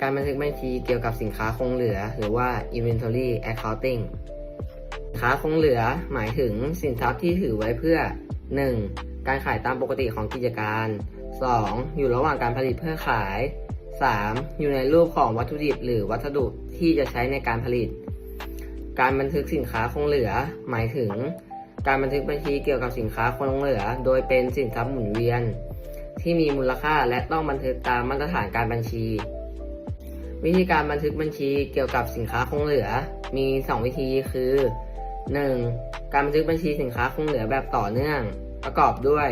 การบันทึกบัญชีเกี่ยวกับสินค้าคงเหลือ หรือว่า inventory accounting สินค้าคงเหลือหมายถึงสินทรัพย์ที่ถือไว้เพื่อ 1. การขายตามปกติของกิจการ 2. อยู่ระหว่างการผลิตเพื่อขาย 3. อยู่ในรูปของวัตถุดิบหรือวัสดุที่จะใช้ในการผลิต การบันทึกสินค้าคงเหลือ หมายถึง การบันทึกบัญชีเกี่ยวกับสินค้าคงเหลือ โดยเป็นสินทรัพย์หมุนเวียน ที่มีมูลค่าและต้องบันทึกตามมาตรฐานการบัญชี วิธีการบันทึกบัญชีเกี่ยวกับสินค้าคงเหลือ มี 2 วิธีคือ 1. การบันทึกบัญชีสินค้าคงเหลือแบบต่อเนื่อง ประกอบด้วย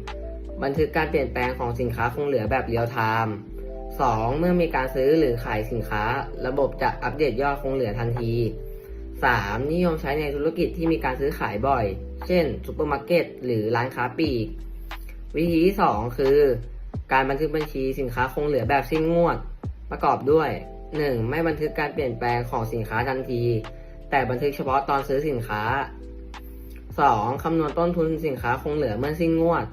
1. บันทึกการเปลี่ยนแปลงของสินค้าคงเหลือแบบเรียลไทม์ 2. เมื่อมีการซื้อหรือขายสินค้า ระบบจะอัปเดตยอดคงเหลือทันที 3. นิยมใช้ในธุรกิจที่มีการซื้อขายบ่อย เช่นซูเปอร์มาร์เก็ตหรือร้านค้าปลีก วิธีที่ 2 คือ การบันทึกบัญชีสินค้าคงเหลือแบบสิ้นงวด ประกอบด้วย 1. ไม่บันทึกการเปลี่ยนแปลงของสินค้าทันที แต่บันทึกเฉพาะตอนซื้อสินค้า 2. คำนวณต้นทุนสินค้าคงเหลือเมื่อสิ้นงวด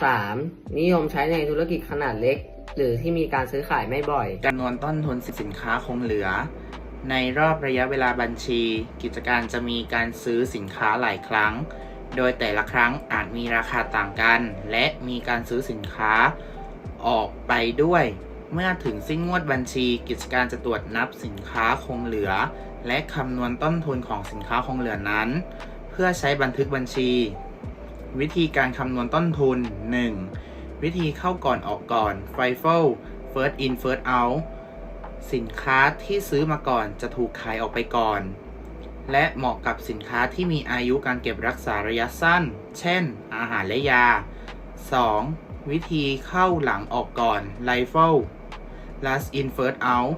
3. นิยมใช้ในธุรกิจขนาดเล็ก หรือที่มีการซื้อขายไม่บ่อยจำนวนต้นทุนสินค้าคงเหลือ ในรอบระยะเวลาบัญชี กิจการจะมีการซื้อสินค้าหลายครั้ง โดยแต่ละครั้งอาจมีราคาต่างกัน และมีการซื้อสินค้าออกไปด้วย เมื่อถึงสิ้นงวดบัญชี กิจการจะตรวจนับสินค้าคงเหลือ และคำนวณต้นทุนของสินค้าคงเหลือนั้น เพื่อใช้บันทึกบัญชี วิธีการคำนวณต้นทุน 1. วิธีเข้าก่อนออกก่อน FIFO First in First out สินค้าที่ซื้อมาก่อนจะถูกขายออกไปก่อน และเหมาะกับสินค้าที่มีอายุการเก็บรักษาระยะสั้น เช่น อาหารและยา 2. วิธีเข้าหลังออกก่อน LIFO Last in First out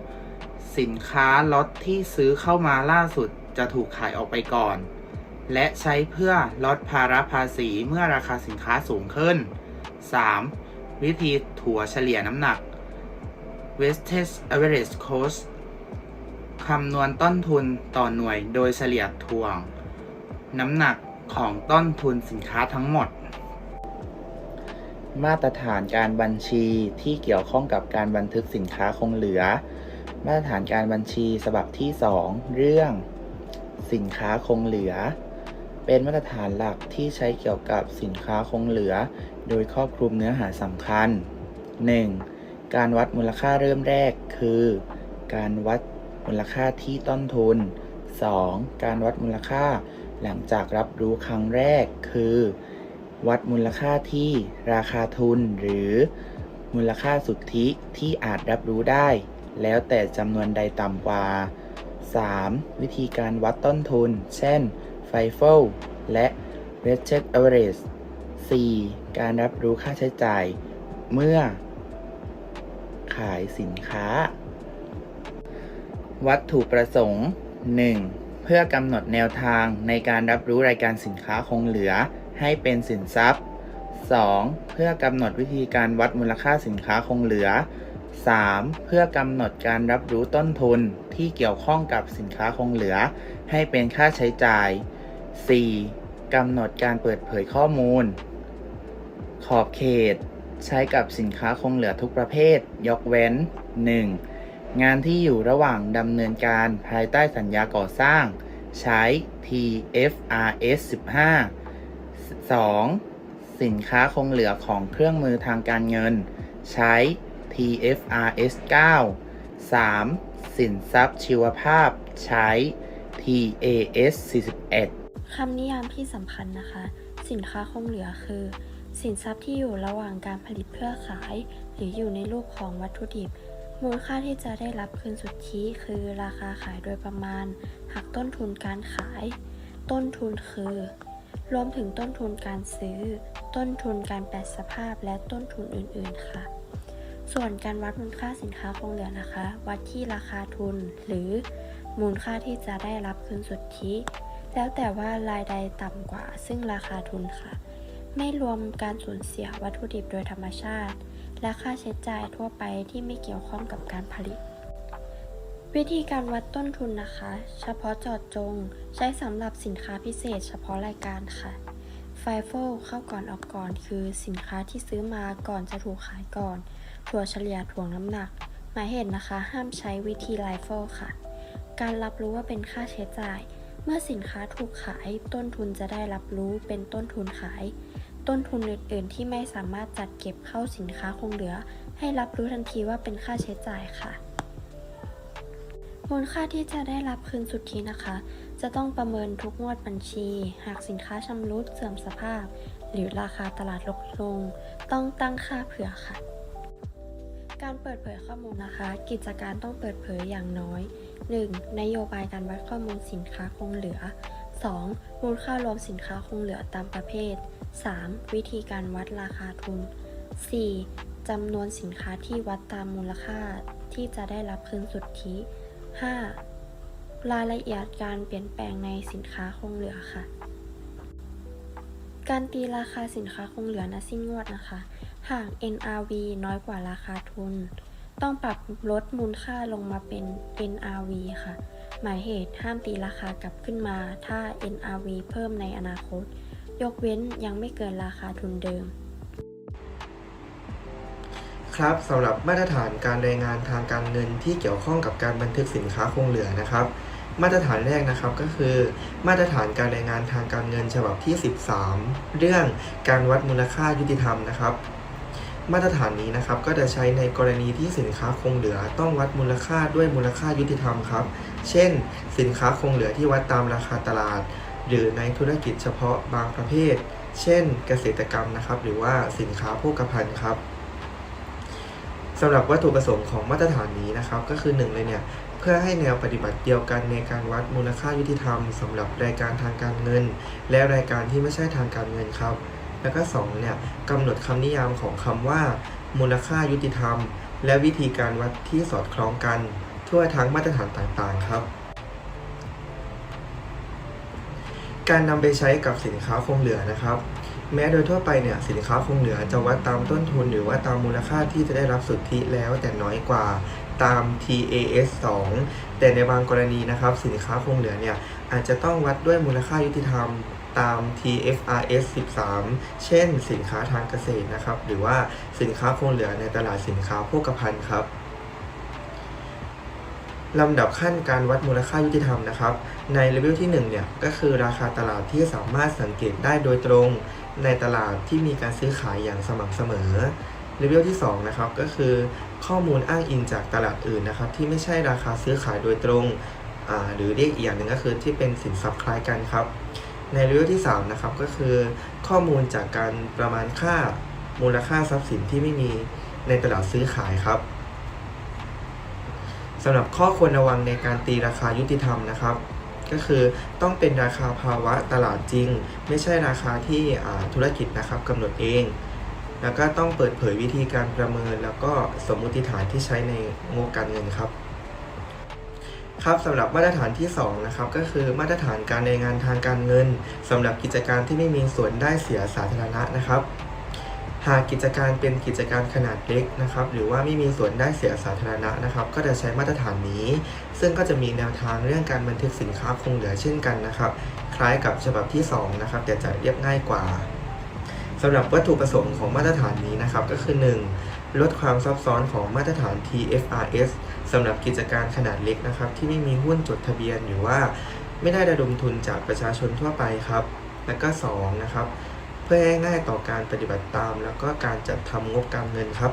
สินค้าล็อตที่ซื้อเข้ามาล่าสุดจะถูกขายออกไปก่อน และใช้เพื่อลดภาระภาษีเมื่อราคาสินค้าสูงขึ้น 3. วิธีถั่วเฉลี่ยน้ำหนัก Wastage Average Cost คำนวณต้นทุนต่อหน่วยโดยเฉลี่ยถ่วง น้ำหนักของต้นทุนสินค้าทั้งหมด มาตรฐานการบัญชีที่เกี่ยวข้องกับการบันทึกสินค้าคงเหลือ มาตรฐานการบัญชีฉบับที่ 2 เรื่องสินค้าคงเหลือ เป็นมาตรฐานหลักที่ใช้เกี่ยวกับสินค้าคงเหลือ โดยครอบคลุมเนื้อหาสำคัญ 1. การวัดมูลค่าเริ่มแรกคือ การวัดมูลค่าที่ต้นทุน 2. การวัดมูลค่าหลังจากรับรู้ครั้งแรกคือ วัดมูลค่าที่ราคาทุนหรือมูลค่าสุทธิที่อาจรับรู้ได้ แล้วแต่จำนวนใดต่ำกว่า 3. วิธีการวัดต้นทุน เช่น FIFO และ Weighted Average 4. การรับรู้ค่าใช้จ่าย เมื่อ ขายสินค้า วัตถุประสงค์ 1. เพื่อกำหนดแนวทางในการรับรู้รายการสินค้าคงเหลือ ให้เป็นสินทรัพย์ 2. เพื่อกำหนดวิธีการวัดมูลค่าสินค้าคงเหลือ 3. เพื่อกำหนดการรับรู้ต้นทุนที่เกี่ยวข้องกับสินค้าคงเหลือ ให้เป็นค่าใช้จ่าย 4. กำหนดการเปิดเผยข้อมูล ขอบเขต ใช้กับสินค้าคงเหลือทุกประเภท ยกเว้น 1. งานที่อยู่ระหว่างดำเนินการภายใต้สัญญาก่อสร้าง ใช้ TFRS 15 2. สินค้าคงเหลือของเครื่องมือทางการเงิน ใช้ TFRS 9 3. สินทรัพย์ชีวภาพ ใช้ TAS 41คำนิยามที่สำคัญนะคะ สินค้าคงเหลือคือ สินทรัพย์ที่อยู่ระหว่างการผลิตเพื่อขาย หรืออยู่ในรูปของวัตถุดิบ มูลค่าที่จะได้รับคืนสุทธิคือราคาขายโดยประมาณหักต้นทุนการขาย ต้นทุนคือ รวมถึงต้นทุนการซื้อ ต้นทุนการแปรสภาพและต้นทุนอื่น ๆ ค่ะ ส่วนการวัดมูลค่าสินค้าคงเหลือนะคะ วัดที่ราคาทุน หรือมูลค่าที่จะได้รับคืนสุทธิ แล้วแต่ว่ารายใดต่ำกว่า ซึ่งราคาทุนค่ะ ไม่รวมการสูญเสียวัตถุดิบโดยธรรมชาติ และค่าใช้จ่ายทั่วไปที่ไม่เกี่ยวข้องกับการผลิต วิธีการวัดต้นทุนนะคะ เฉพาะเจาะจง ใช้สำหรับสินค้าพิเศษ เฉพาะรายการค่ะ FIFO เข้าก่อนออกก่อน คือสินค้าที่ซื้อมาก่อนจะถูกขายก่อน ถั่วเฉลี่ยถ่วงน้ำหนัก หมายเหตุนะคะ ห้ามใช้วิธีไลฟ์ค่ะ การรับรู้ว่าเป็นค่าใช้จ่าย เมื่อสินค้าถูกขาย ต้นทุนจะได้รับรู้เป็นต้นทุนขาย ต้นทุนอื่น ๆ ที่ไม่สามารถจัดเก็บเข้าสินค้าคงเหลือ ให้รับรู้ทันทีว่าเป็นค่าใช้จ่ายค่ะ มูลค่าที่จะได้รับคืนสุทธินะคะ จะต้องประเมินทุกงวดบัญชี หากสินค้าชำรุดเสื่อมสภาพ หรือราคาตลาดลดลง ต้องตั้งค่าเผื่อค่ะ การเปิดเผยข้อมูลนะคะ กิจการต้องเปิดเผยอย่างน้อย 1. นโยบายการวัดข้อมูลสินค้าคงเหลือ 2. มูลค่ารวมสินค้าคงเหลือตามประเภท 3. วิธีการวัดราคาทุน 4. จำนวนสินค้าที่วัดตามมูลค่าที่จะได้รับคืนสุทธิ 5. รายละเอียดการเปลี่ยนแปลงในสินค้าคงเหลือค่ะ การตีราคาสินค้าคงเหลือณสิ้นงวดนะคะ หาก NRV น้อยกว่าราคาทุน ต้องปรับลดมูลค่าลงมาเป็น NRV ค่ะ หมายเหตุห้ามตีราคากลับขึ้นมา ถ้า NRV เพิ่มในอนาคต ยกเว้นยังไม่เกินราคาทุนเดิม ครับสำหรับมาตรฐานการรายงานทางการเงินที่เกี่ยวข้องกับการบันทึกสินค้าคงเหลือนะครับ มาตรฐานแรกนะครับก็คือ มาตรฐานการรายงานทางการเงินฉบับที่ 13 เรื่องการวัดมูลค่ายุติธรรมนะครับ มาตรฐานนี้นะครับก็จะใช้ในกรณีที่สินค้าคงเหลือ ต้องวัดมูลค่าด้วยมูลค่ายุติธรรมครับ เช่น สินค้าคงเหลือที่วัดตามราคาตลาด หรือในธุรกิจเฉพาะบางประเภท เช่น เกษตรกรรมนะครับ หรือว่าสินค้าโภคภัณฑ์ครับ สำหรับวัตถุประสงค์ของมาตรฐานนี้นะครับ ก็คือหนึ่งเลยเนี่ยเพื่อให้แนวปฏิบัติเดียวกันในการวัดมูลค่ายุติธรรมสำหรับรายการทางการเงิน และรายการที่ไม่ใช่ทางการเงินครับ แล้วก็สองเนี่ยกำหนดคำนิยามของคำว่า มูลค่ายุติธรรม และวิธีการวัดที่สอดคล้องกัน ทั่วทั้งมาตรฐานต่างๆครับการนำไปใช้กับสินค้าคงเหลือนะครับ แม้โดยทั่วไปเนี่ยสินค้าคงเหลือจะวัดตามต้นทุนหรือว่าตามมูลค่าที่จะได้รับสุทธิแล้วแต่น้อยกว่าตาม TAS 2 แต่ในบางกรณีนะครับ สินค้าคงเหลือเนี่ยอาจจะต้องวัดด้วยมูลค่ายุติธรรมตาม TFRS 13 เช่น สินค้าทางเกษตรนะครับ หรือว่าสินค้าคงเหลือในตลาดสินค้าโภคภัณฑ์ครับลำดับขั้นการวัดมูลค่ายุติธรรมนะครับ ในเลเวลที่1เนี่ยก็คือราคาตลาดที่สามารถสังเกตได้โดยตรง ในตลาดที่มีการซื้อขายอย่างสม่ำเสมอเลเวลที่2นะครับก็คือข้อมูลอ้างอิงจากตลาดอื่นนะครับที่ไม่ใช่ราคาซื้อขายโดยตรงหรือเรียกอีกอย่างหนึ่งก็คือที่เป็นสินทรัพย์คล้ายกันครับในเลเวลที่3นะครับก็คือข้อมูลจากการประมาณค่ามูลค่าทรัพย์สินที่ไม่มีในตลาดซื้อขายครับสำหรับข้อควรระวังในการตีราคายุติธรรมนะครับ ก็คือต้องเป็นราคาภาวะตลาดจริง ไม่ใช่ราคาที่ธุรกิจนะครับกำหนดเอง แล้วก็ต้องเปิดเผยวิธีการประเมิน แล้วก็สมมุติฐานที่ใช้ในงบการเงินครับครับสำหรับมาตรฐานที่2นะครับก็คือมาตรฐานการรายงานทางการเงินสำหรับกิจการที่ไม่มีส่วนได้เสียสาธารณะนะครับ หากกิจการเป็นกิจการขนาดเล็กนะครับหรือว่าไม่มีส่วนได้เสียสาธารณะนะครับก็จะใช้มาตรฐานนี้ ซึ่งก็จะมีแนวทางเรื่องการบันทึกสินค้าคงเหลือเช่นกันนะครับ คล้ายกับฉบับที่2นะครับแต่จะเรียบง่ายกว่าสำหรับวัตถุประสงค์ของมาตรฐานนี้นะครับก็คือ 1. ลดความซับซ้อนของมาตรฐาน TFRS สำหรับกิจการขนาดเล็กนะครับที่ไม่มีหุ้นจดทะเบียนหรือว่า ไม่ได้ระดมทุนจากประชาชนทั่วไปครับ และก็2นะครับ เพื่อให้ง่ายต่อการปฏิบัติตาม แล้วก็การจัดทำงบการเงินครับ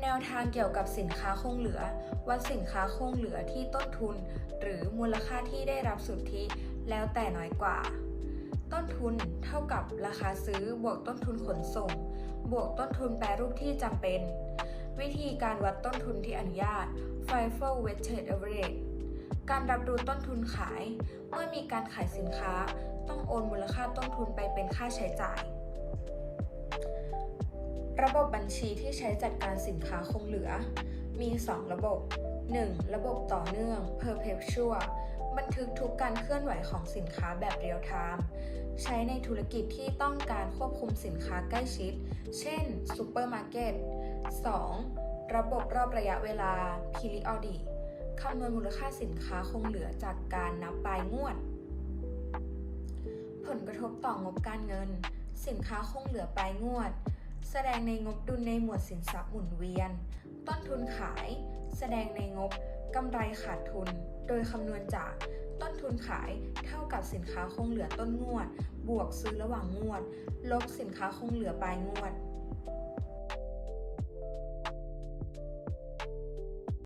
แนวทางเกี่ยวกับสินค้าคงเหลือ วัดสินค้าคงเหลือที่ต้นทุน หรือมูลค่าที่ได้รับสุทธิ แล้วแต่น้อยกว่า ต้นทุนเท่ากับราคาซื้อบวกต้นทุนขนส่ง บวกต้นทุนแปรรูปที่จำเป็น วิธีการวัดต้นทุนที่อนุญาต FIFO Weighted Average การรับรู้ต้นทุนขาย เมื่อมีการขายสินค้า ต้องโอนมูลค่าต้นทุนไปเป็นค่าใช้จ่าย ระบบบัญชีที่ใช้จัดการสินค้าคงเหลือ มี 2 ระบบ 1. ระบบต่อเนื่อง perpetual บันทึกทุกการเคลื่อนไหวของสินค้าแบบเรียลไทม์ใช้ในธุรกิจที่ต้องการควบคุมสินค้าใกล้ชิด เช่นซูเปอร์มาร์เก็ต 2. ระบบรอบระยะเวลา periodic คำนวณมูลค่าสินค้าคงเหลือจากการนับปลายงวด ผลกระทบต่องบการเงิน สินค้าคงเหลือปลายงวด แสดงในงบดุลในหมวดสินทรัพย์หมุนเวียน ต้นทุนขาย แสดงในงบกำไรขาดทุน โดยคำนวณจากต้นทุนขายเท่ากับสินค้าคงเหลือต้นงวด บวกซื้อระหว่างงวด ลบสินค้าคงเหลือปลายงวด